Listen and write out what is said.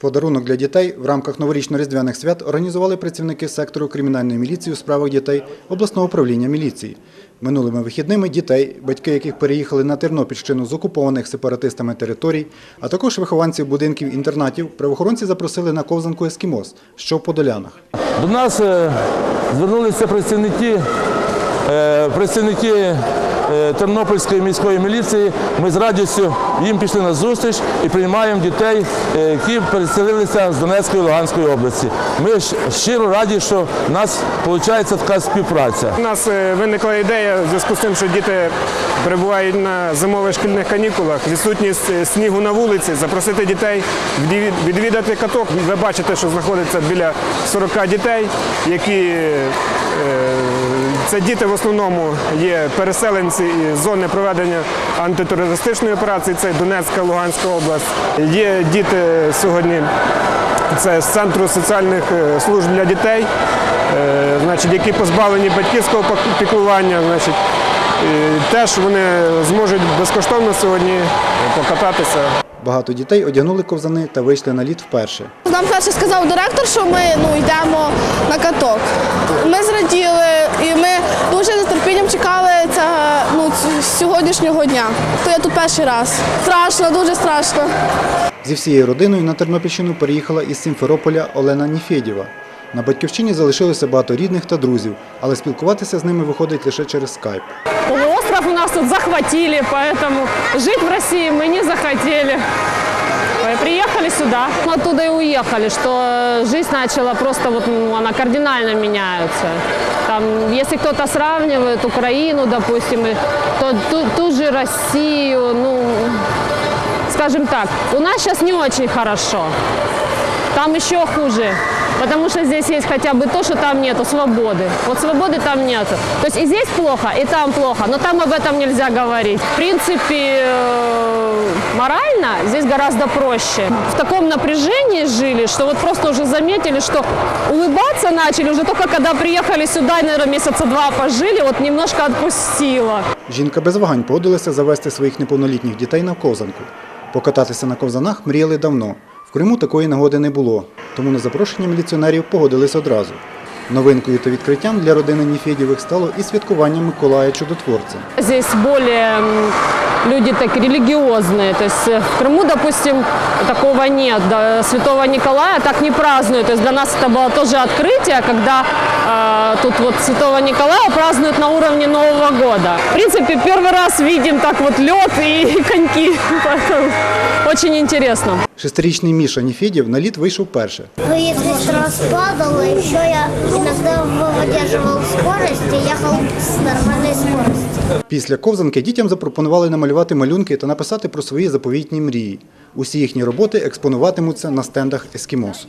Подарунок для дітей в рамках новорічно-різдвяних свят організували працівники сектору кримінальної міліції у справах дітей обласного управління міліції. Минулими вихідними дітей, батьки яких переїхали на Тернопільщину з окупованих сепаратистами територій, а також вихованців будинків інтернатів, правоохоронці запросили на ковзанку Ескімос, що в Подолянах. До нас е, звернулися працівники, е, працівники Тернопільської міської міліції. Ми з радістю їм пішли на зустріч і приймаємо дітей, е, які переселилися з Донецької і Луганської області. Ми щиро раді, що в нас виходить така співпраця. У нас е, виникла ідея в зв'язку з тим, що діти перебувають на зимових шкільних канікулах, відсутність е, снігу на вулиці, запросити дітей відвідати каток. Ви бачите, що знаходиться біля 40 дітей, які е, це діти в основному є переселенці із зони проведення антитерористичної операції, це Донецька, Луганська область. Є діти сьогодні це з центру соціальних е, служб для дітей, е, значить, які позбавлені батьківського піклування. Значить, е, теж вони зможуть безкоштовно сьогодні покататися. Багато дітей одягнули ковзани та вийшли на лід вперше. Нам перше сказав директор, що ми ну, йдемо на каток. Ми і ми дуже нетерпінням чекали ця, ну, сьогоднішнього дня. То я тут перший раз. Страшно, дуже страшно. Зі всією родиною на Тернопільщину переїхала із Сімферополя Олена Ніфєдєва. На батьківщині залишилося багато рідних та друзів, але спілкуватися з ними виходить лише через скайп. Полуостров у нас тут захватили, поэтому жить в России мы не захотели. Э, Приехали сюда, мы оттуда и уехали, что э, жизнь начала просто вот, ну, она кардинально меняется. Там, если кто-то сравнивает Украину, допустим, и- то ту, ту же Россию, ну, скажем так, у нас сейчас не очень хорошо. Там еще хуже. Потому что здесь есть хотя бы то, что там нету свободы. Вот свободы там нету. То есть и здесь плохо, и там плохо, но там об этом нельзя говорить. В принципе, э, морально здесь гораздо проще. В таком напряжении жили, что вот просто уже заметили, что улыбаться начали уже только когда приехали сюда, наверное, месяца два пожили, вот немножко отпустило. Жінка без вагань погодилася завести своїх неповнолітніх дітей на ковзанку. Покататися на ковзанах мріяли давно. В Криму такої нагоди не було, тому на запрошення міліціонерів погодились одразу. Новинкою та відкриттям для родини Ніфєдєвих стало і святкування Миколая Чудотворця. Здесь более м, люди так религиозные. То есть э, в Крыму, допустим, такого нет. Да, Святого Николая так не празднуют. То есть для нас это было тоже открытие, когда э, тут вот Святого Николая празднуют на уровне Нового года. В принципе, первый раз видим так вот лед и коньки. Поэтому Очень интересно. Шестирічний Міша Ніфєдєв на лід вийшов перше. Поездность раз падала, еще я иногда выдерживал скорость и ехал с нормальной скоростью. Після ковзанки дітям запропонували намалювати малюнки та написати про свої заповітні мрії. Усі їхні роботи експонуватимуться на стендах ескімосу.